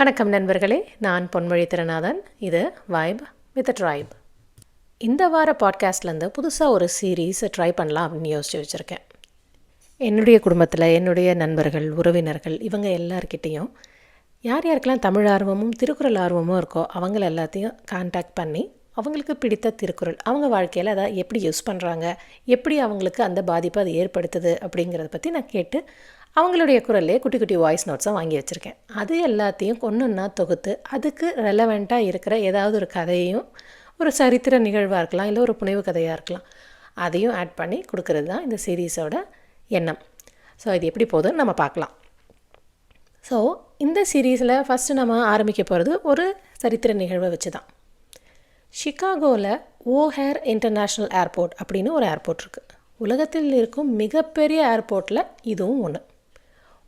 வணக்கம் நண்பர்களே நான் பொன்மொழி திறனாதன். இது வைப் வித் ட்ரைப் இந்த வார பாட்காஸ்ட்லேருந்து புதுசாக ஒரு சீரீஸ் ட்ரை பண்ணலாம் அப்படின்னு யோசிச்சு வச்சுருக்கேன். என்னுடைய குடும்பத்தில் என்னுடைய நண்பர்கள் உறவினர்கள் இவங்க எல்லார்கிட்டேயும் யார் யாருக்கெல்லாம் தமிழ் ஆர்வமும் திருக்குறள் ஆர்வமும் இருக்கோ அவங்கள எல்லாத்தையும் கான்டாக்ட் பண்ணி அவங்களுக்கு பிடித்த திருக்குறள் அவங்க வாழ்க்கையில் அதை எப்படி யூஸ் பண்ணுறாங்க எப்படி அவங்களுக்கு அந்த பாதிப்பை அது ஏற்படுத்துது அப்படிங்கிறத பற்றி நான் கேட்டு அவங்களுடைய குரல்லே குட்டி குட்டி வாய்ஸ் நோட்ஸாக வாங்கி வச்சுருக்கேன். அது எல்லாத்தையும் ஒன்றுன்னா தொகுத்து அதுக்கு ரெலவெண்ட்டாக இருக்கிற ஏதாவது ஒரு கதையையும் ஒரு சரித்திர நிகழ்வாக இருக்கலாம் இல்லை ஒரு புனைவு கதையாக இருக்கலாம் அதையும் ஆட் பண்ணி கொடுக்கறது தான் இந்த சீரீஸோட எண்ணம். ஸோ இது எப்படி போகுதுன்னு நம்ம பார்க்கலாம். ஸோ இந்த சீரீஸில் ஃபஸ்ட்டு நம்ம ஆரம்பிக்க போகிறது ஒரு சரித்திர நிகழ்வை வச்சு தான் சிகாகோவில் ஓஹேர் இன்டர்நேஷ்னல் ஏர்போர்ட் அப்படின்னு ஒரு ஏர்போர்ட் இருக்குது உலகத்தில் இருக்கும் மிகப்பெரிய ஏர்போர்ட்டில் இதுவும் ஒன்று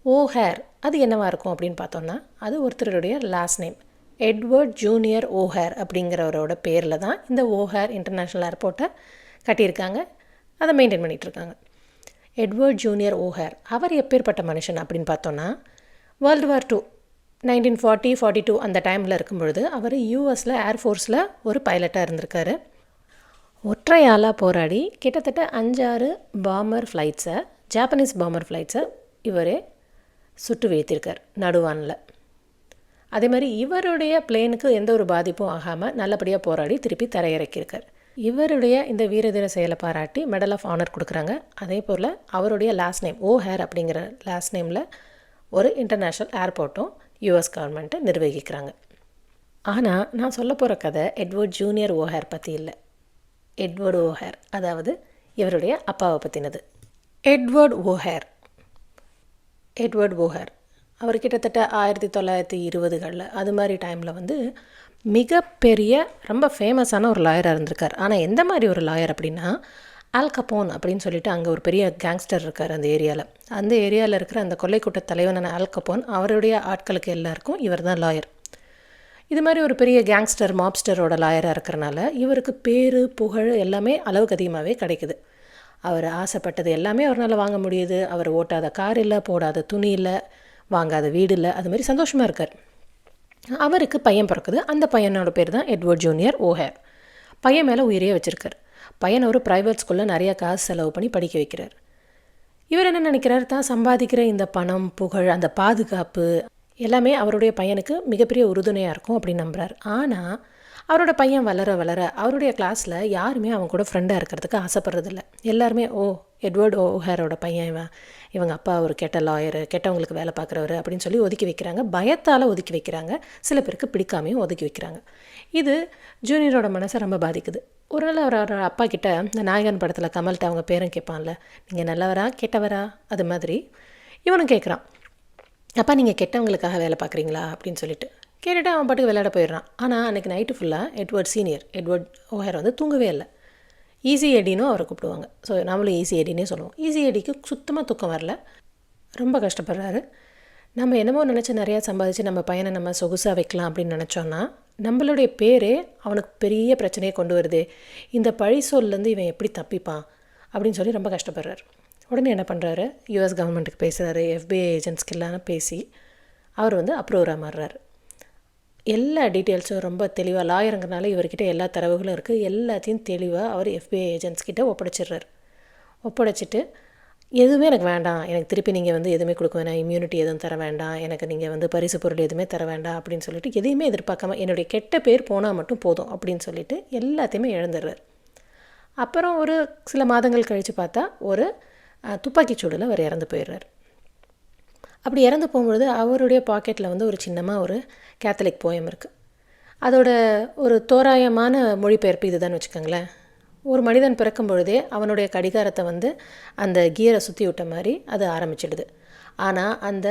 ஓஹேர் அது என்னவாக இருக்கும் அப்படின்னு பார்த்தோன்னா அது ஒருத்தருடைய last name Edward junior O'Hare அப்படிங்கிறவரோட பேரில் தான் இந்த ஓஹேர் இன்டர்நேஷ்னல் ஏர்போர்ட்டை கட்டியிருக்காங்க. அதை மெயின்டைன் பண்ணிகிட்ருக்காங்க எட்வர்ட் ஜூனியர் ஓஹேர் அவர் எப்பேற்பட்ட மனுஷன் அப்படின்னு பார்த்தோன்னா world war two nineteen forty forty two அந்த டைமில் இருக்கும் பொழுது அவர் யூஎஸில் ஏர்ஃபோர்ஸில் ஒரு பைலட்டாக இருந்திருக்காரு. ஒற்றையாளாக போராடி கிட்டத்தட்ட அஞ்சாறு பாமர் ஃப்ளைட்ஸை ஜாப்பனீஸ் பாமர் ஃப்ளைட்ஸை இவரே சுட்டு வீழ்த்திருக்கார் நடுவானில். அதே மாதிரி இவருடைய பிளேனுக்கு எந்த ஒரு பாதிப்பும் ஆகாமல் நல்லபடியாக போராடி திருப்பி தரையிறக்கியிருக்கார். இவருடைய இந்த வீரதீர செயலை பாராட்டி மெடல் ஆஃப் ஆனர் கொடுக்குறாங்க. அதே போல் அவருடைய லாஸ்ட் நேம் ஓ ஹேர் அப்படிங்கிற லாஸ்ட் நேமில் ஒரு இன்டர்நேஷ்னல் ஏர்போர்ட்டும் யூஎஸ் கவர்மெண்ட்டை நிர்வகிக்கிறாங்க. ஆனால் நான் சொல்ல போகிற கதை எட்வர்ட் ஜூனியர் ஓஹேர் பற்றி இல்லை. எட்வர்ட் ஓஹேர் அதாவது இவருடைய அப்பாவை பற்றினது எட்வர்ட் ஓஹேர் எட்வர்ட் போஹர். அவர் கிட்டத்தட்ட ஆயிரத்தி தொள்ளாயிரத்தி இருபதுகளில் அது மாதிரி டைமில் வந்து மிகப்பெரிய ரொம்ப ஃபேமஸான ஒரு லாயராக இருந்திருக்கார். ஆனால் எந்த மாதிரி ஒரு லாயர் அப்படின்னா ஆல் கப்போன் அப்படின்னு சொல்லிட்டு அங்கே ஒரு பெரிய கேங்ஸ்டர் இருக்கார் அந்த ஏரியாவில் அந்த ஏரியாவில் இருக்கிற அந்த கொள்ளைக்கூட்ட தலைவனான ஆல் கப்போன் அவருடைய ஆட்களுக்கு எல்லாருக்கும் இவர் தான் லாயர் இது மாதிரி ஒரு பெரிய கேங்ஸ்டர் மாப்ஸ்டரோட லாயராக இருக்கிறனால இவருக்கு பேர் புகழ் எல்லாமே அளவுக்கு அதிகமாகவே கிடைக்குது. அவர் ஆசைப்பட்டது எல்லாமே அவரால் வாங்க முடியுது. அவர் ஓட்டாத கார் இல்லை போடாத துணி இல்லை வாங்காத வீடு இல்லை அது மாதிரி சந்தோஷமாக இருக்கார். அவருக்கு பையன் பிறக்குது. அந்த பையனோட பேர் தான் எட்வர்ட் ஜூனியர் ஓஹேர் பையன் மேலே உயிரே வச்சுருக்கார். பையன் ஒரு ப்ரைவேட் ஸ்கூலில் நிறைய காசு செலவு பண்ணி படிக்க வைக்கிறார். இவர் என்ன நினைக்கிறார்? தான் சம்பாதிக்கிற இந்த பணம் புகழ் அந்த பாதுகாப்பு எல்லாமே அவருடைய பையனுக்கு மிகப்பெரிய உறுதுணையாக இருக்கும் அப்படின்னு நம்புகிறார் ஆனால் அவரோட பையன் வளர வளர அவருடைய கிளாஸில் யாருமே அவன் கூட ஃப்ரெண்டாக இருக்கிறதுக்கு ஆசைப்படுறதில்ல. எல்லாருமே ஓ எட்வர்ட் ஓஹேரோட பையன் இவன். இவங்க அப்பா ஒரு கெட்ட லாயரு கெட்டவங்களுக்கு வேலை பார்க்குறவர் அப்படின்னு சொல்லி ஒதுக்கி வைக்கிறாங்க. பயத்தால் ஒதுக்கி வைக்கிறாங்க. சில பேருக்கு பிடிக்காமையும் ஒதுக்கி வைக்கிறாங்க. இது ஜூனியரோட மனசை ரொம்ப பாதிக்குது. ஒரு நாள் அவர் அவரோட அப்பா கிட்ட இந்த நாயகன் படத்தில் கமல்கிட்ட அவங்க பேரன் கேட்பான்ல நீங்கள் நல்லவரா கெட்டவரா? அது மாதிரி இவனும் கேட்குறான் அப்பா நீங்கள் கெட்டவங்களுக்காக வேலை பார்க்குறீங்களா? அப்படின்னு சொல்லிட்டு. கேட்டுட்டு அவன் பாட்டுக்கு விளையாட போயிடுறான். ஆனால் அன்றைக்கி நைட்டு ஃபுல்லாக எட்வர்ட் சீனியர் எட்வர்ட் ஓஹர் வந்து தூங்கவே இல்லை. ஈஸி எடினும் அவரை கூப்பிடுவாங்க. ஸோ நம்மளும் ஈஸி எடினே சொல்லுவோம். ஈஸி எடிக்கு சுத்தமாக தூக்கம் வரல. ரொம்ப கஷ்டப்படுறாரு. நம்ம என்னமோ நினச்சி நிறையா சம்பாதிச்சு நம்ம பையனை நம்ம சொகுசாக வைக்கலாம் அப்படின்னு நினச்சோன்னா நம்மளுடைய பேரே அவனுக்கு பெரிய பிரச்சனையை கொண்டு வருது. இந்த பழி சொல்லேருந்து இவன் எப்படி தப்பிப்பான் அப்படின்னு சொல்லி ரொம்ப கஷ்டப்படுறாரு. உடனே என்ன பண்ணுறாரு யூஎஸ் கவர்மெண்ட்டுக்கு பேசுகிறாரு எஃபிஐ ஏஜென்ட்ஸ்க்கெல்லாம் பேசி அவர் வந்து அப்ரூவராக மாறுறாரு. எல்லா டீட்டெயில்ஸும் ரொம்ப தெளிவாக லாயருங்கிறனால இவர்கிட்ட எல்லா தரவுகளும் இருக்குது எல்லாத்தையும் தெளிவாக அவர் எஃபிஐ ஏஜென்ட்ஸ்கிட்ட ஒப்படைச்சிடுறாரு. ஒப்படைச்சிட்டு எதுவுமே எனக்கு வேண்டாம். எனக்கு திருப்பி நீங்கள் வந்து எதுவுமே கொடுக்க வேணாம். இம்யூனிட்டி எதுவும் தர வேண்டாம். எனக்கு நீங்கள் வந்து பரிசு பொருள் எதுவுமே தர வேண்டாம் அப்படின்னு சொல்லிட்டு எதையுமே எதிர்பார்க்காம என்னுடைய கெட்ட பேர் போனால் மட்டும் போதும் அப்படின்னு சொல்லிட்டு எல்லாத்தையுமே இழந்துடுறார். அப்புறம் ஒரு சில மாதங்கள் கழித்து பார்த்தா ஒரு துப்பாக்கிச்சூடில் அவர் இறந்து போயிடுறார். அப்படி இறந்து போகும்பொழுது அவருடைய பாக்கெட்டில் வந்து ஒரு சின்னமாக ஒரு கேத்தலிக் போயம் இருக்குது அதோட ஒரு தோராயமான மொழிபெயர்ப்பு இதுதான் வச்சுக்கோங்களேன். ஒரு மனிதன் பிறக்கும் பொழுதே அவனுடைய கடிகாரத்தை வந்து அந்த கியரை சுற்றி விட்ட மாதிரி அது ஆரம்பிச்சிடுது. ஆனால் அந்த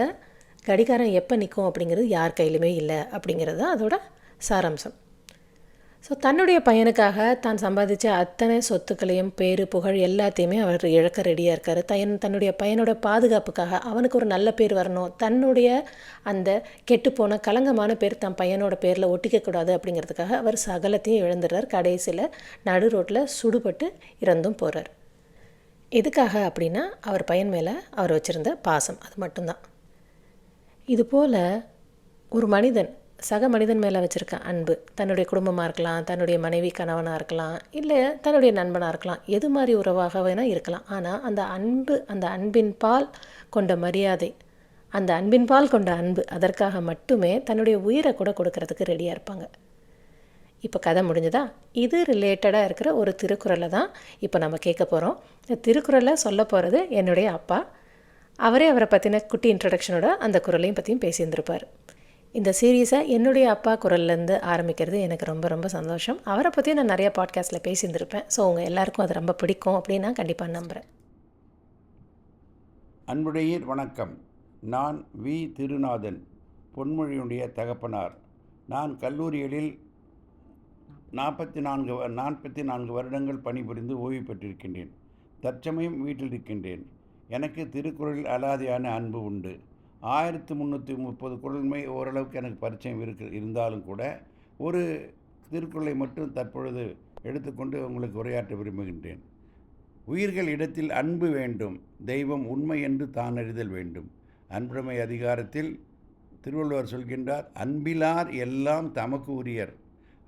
கடிகாரம் எப்போ நிற்கும் அப்படிங்கிறது யார் கையிலுமே இல்லை அப்படிங்கிறது தான் அதோட சாராம்சம். ஸோ தன்னுடைய பையனுக்காக தான் சம்பாதிச்ச அத்தனை சொத்துக்களையும் பேரு புகழ் எல்லாத்தையுமே அவர் இழக்க ரெடியாக இருக்கார். தன் தன்னுடைய பையனோட பாதுகாப்புக்காக அவனுக்கு ஒரு நல்ல பேர் வரணும். தன்னுடைய அந்த கெட்டுப்போன கலங்கமான பேர் தன் பையனோட பேரில் ஒட்டிக்கக்கூடாது அப்படிங்கிறதுக்காக அவர் சகலத்தையும் இழந்துடுறார். கடைசியில் நடு ரோட்டில் சுடுபட்டு இறந்தும் போகிறார் எதுக்காக அப்படின்னா அவர் பையன் மேலே அவர் வச்சுருந்த பாசம். அது மட்டும்தான். இதுபோல் ஒரு மனிதன் சக மனிதன் மேலே வச்சுருக்க அன்பு தன்னுடைய குடும்பமாக இருக்கலாம் தன்னுடைய மனைவி கணவனாக இருக்கலாம் இல்லை தன்னுடைய நண்பனாக இருக்கலாம் எது மாதிரி உறவாக வேணால் இருக்கலாம். ஆனால் அந்த அன்பு அந்த அன்பின் பால் கொண்ட மரியாதை அந்த அன்பின் பால் கொண்ட அன்பு அதற்காக மட்டுமே தன்னுடைய உயிரை கூட கொடுக்கறதுக்கு ரெடியாக இருப்பாங்க. இப்போ கதை முடிஞ்சதா? இது ரிலேட்டடாக இருக்கிற ஒரு திருக்குறளை தான் இப்போ நம்ம கேட்க போகிறோம் இந்த திருக்குறளை சொல்ல போகிறது என்னுடைய அப்பா. அவரே அவரை பற்றின குட்டி இன்ட்ரடக்ஷனோட அந்த குரலையும் பற்றியும் பேசியிருந்திருப்பார். இந்த சீரீஸை என்னுடைய அப்பா குரல்லேருந்து ஆரம்பிக்கிறது எனக்கு ரொம்ப ரொம்ப சந்தோஷம். அவரை பற்றியும் நான் நிறைய பாட்காஸ்ட்டில் பேசியிருந்திருப்பேன். ஸோ உங்கள் எல்லாருக்கும் அது ரொம்ப பிடிக்கும் அப்படின்னு நான் கண்டிப்பாக நம்புகிறேன் அன்புடையீர் வணக்கம். நான் வி. திருநாதன் பொன்மொழியுடைய தகப்பனார். நான் கல்லூரிகளில் நாற்பத்தி நான்கு வ- நாற்பத்தி நான்கு வருடங்கள் பணிபுரிந்து ஓய்வு பெற்றிருக்கின்றேன். தற்சமயம் வீட்டில் இருக்கின்றேன். எனக்கு திருக்குறளில் அலாதியான அன்பு உண்டு. ஆயிரத்தி முந்நூற்றி முப்பது குரல்மை ஓரளவுக்கு எனக்கு பரிச்சயம் இருக்கு இருந்தாலும் கூட ஒரு திருக்குறளை மட்டும் தற்பொழுது எடுத்துக்கொண்டு உங்களுக்கு உரையாற்ற விரும்புகின்றேன். உயிர்கள் இடத்தில் அன்பு வேண்டும் தெய்வம் உண்மை என்று தான் அறிதல் வேண்டும். அன்புடைமை அதிகாரத்தில் திருவள்ளுவர் சொல்கின்றார் அன்பிலார் எல்லாம் தமக்கு உரியர்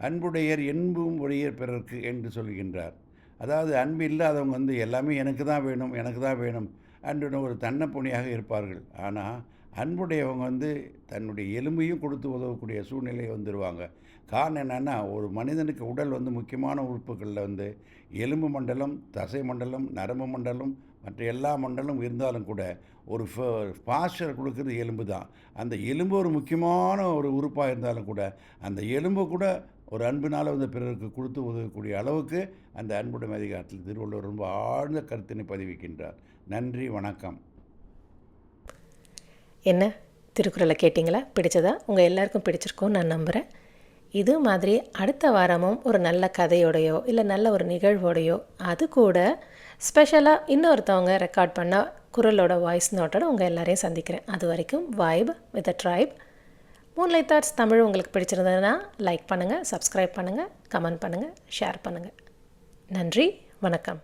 அன்புடையர் என்பும் உடையர் பிறர்க்கு என்று சொல்கின்றார். அதாவது அன்பு இல்லாதவங்க வந்து எல்லாமே எனக்கு தான் வேணும் எனக்கு தான் வேணும் அன்று ஒரு தன்னப்புணியாக இருப்பார்கள். ஆனால் அன்புடையவங்க வந்து தன்னுடைய எலும்பையும் கொடுத்து உதவக்கூடிய சூழ்நிலை வந்துடுவாங்க காரணம் என்னென்னா ஒரு மனிதனுக்கு உடல் வந்து முக்கியமான உறுப்புகளில் வந்து எலும்பு மண்டலம் தசை மண்டலம் நரம்பு மண்டலம் மற்ற எல்லா மண்டலமும் இருந்தாலும் கூட ஒரு பாஸ்டர் கொடுக்குறது எலும்பு தான். அந்த எலும்பு ஒரு முக்கியமான ஒரு உறுப்பாக இருந்தாலும் கூட அந்த எலும்பு கூட ஒரு அன்பினால் வந்து பிறருக்கு கொடுத்து உதவக்கூடிய அளவுக்கு அந்த அன்புடைமை அதிகாரத்தில் திருவள்ளுவர் ரொம்ப ஆழ்ந்த கருத்தினை பதிவிக்கின்றார். நன்றி வணக்கம். என்ன? திருக்குறளை கேட்டிங்களா? பிடிச்சதா? உங்கள் எல்லாருக்கும் பிடிச்சிருக்கும்னு நான் நம்புகிறேன் இது மாதிரி அடுத்த வாரமும் ஒரு நல்ல கதையோடையோ இல்லை நல்ல ஒரு நிகழ்வோடையோ அது கூட ஸ்பெஷலாக இன்னொருத்தவங்க ரெக்கார்ட் பண்ண குரலோட வாய்ஸ் நோட்டோட உங்கள் எல்லாரையும் சந்திக்கிறேன். அது வரைக்கும் vibe with a tribe moonlight thoughts Tamil உங்களுக்கு பிடிச்சிருந்ததுன்னா லைக் பண்ணுங்கள் சப்ஸ்கிரைப் பண்ணுங்கள் கமெண்ட் பண்ணுங்கள் ஷேர் பண்ணுங்கள் நன்றி வணக்கம்.